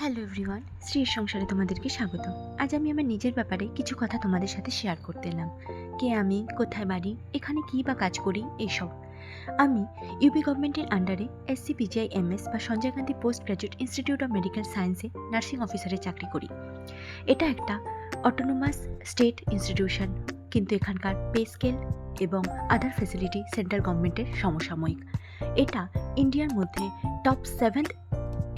Hello everyone স্ত্রীর সংসারে তোমাদেরকে স্বাগত আজ আমি আমার নিজের ব্যাপারে কিছু কথা তোমাদের সাথে শেয়ার করতে এলাম। কে আমি, কোথায় বাড়ি, এখানে কী বা কাজ করি, এইসব। আমি ইউপি গভর্নমেন্টের আন্ডারে এসসি পিজিআই এমএস বা Sanjay Gandhi post graduate institute of medical সায়েন্সে নার্সিং অফিসারের চাকরি করি। এটা একটা অটোনোমাস স্টেট ইনস্টিটিউশন কিন্তু এখানকার পে স্কেল এবং আদার ফেসিলিটি সেন্ট্রাল গভর্নমেন্টের সমসাময়িক। এটা ইন্ডিয়ার মধ্যে top seventh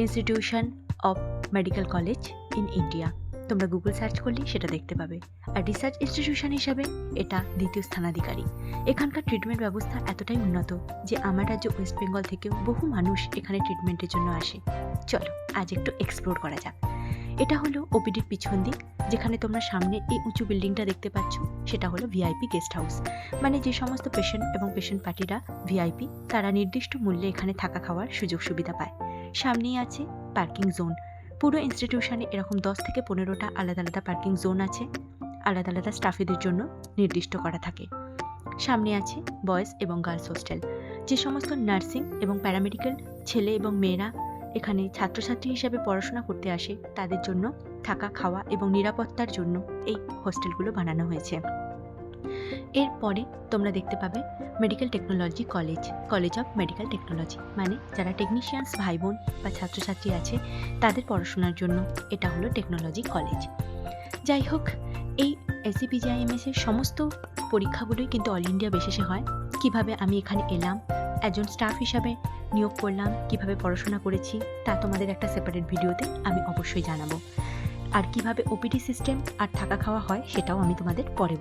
institution of medical college in India তোমরা গুগল সার্চ করলেই সেটা দেখতে পাবে। আর রিসার্চ ইনস্টিটিউশন হিসাবে এটা দ্বিতীয় স্থানাধিকারী। এখানকার ট্রিটমেন্ট ব্যবস্থা এতটাই উন্নত যে আমার রাজ্য ওয়েস্ট বেঙ্গল থেকেও বহু মানুষ এখানে ট্রিটমেন্টের জন্য আসে। চলো, আজ একটু এক্সপ্লোর করা যাক। এটা হলো ওপিডির পিছন দিক, যেখানে তোমরা সামনে এই উঁচু বিল্ডিংটা দেখতে পাচ্ছ। সেটা হলো ভিআইপি গেস্ট হাউস মানে যে সমস্ত পেশেন্ট এবং পেশেন্ট পার্টিরা ভিআইপি তারা নির্দিষ্ট মূল্যে এখানে থাকা খাওয়ার সুযোগ সুবিধা পায়। সামনেই আছে পার্কিং জোন পুরো ইনস্টিটিউশনে এরকম দশ থেকে পনেরোটা আলাদা আলাদা পার্কিং জোন আছে। আলাদা আলাদা স্টাফেদের জন্য নির্দিষ্ট করা থাকে। সামনে আছে বয়েজ এবং গার্লস হোস্টেল যে সমস্ত নার্সিং এবং প্যারামেডিক্যাল ছেলে এবং মেয়েরা এখানে ছাত্রছাত্রী হিসাবে পড়াশোনা করতে আসে, তাদের জন্য থাকা, খাওয়া এবং নিরাপত্তার জন্য এই হোস্টেলগুলো বানানো হয়েছে। এরপরে তোমরা দেখতে পাবে medical technology college college of medical technology মানে যারা টেকনিশিয়ানস ভাই বোন বা ছাত্রছাত্রী আছে, তাদের পড়াশোনার জন্য এটা হলো টেকনোলজি কলেজ যাই হোক, এই এসিপিজিআইএমএস এর সমস্ত পরীক্ষাগুলোই কিন্তু অল ইন্ডিয়া বেসিসে হয়। কীভাবে আমি এখানে এলাম, একজন স্টাফ হিসাবে নিয়োগ করলাম, কীভাবে পড়াশোনা করেছি, তা তোমাদের একটা সেপারেট ভিডিওতে আমি অবশ্যই জানাব। আর কীভাবে ওপিডি সিস্টেম আর থাকা খাওয়া হয়, সেটাও আমি তোমাদের পরে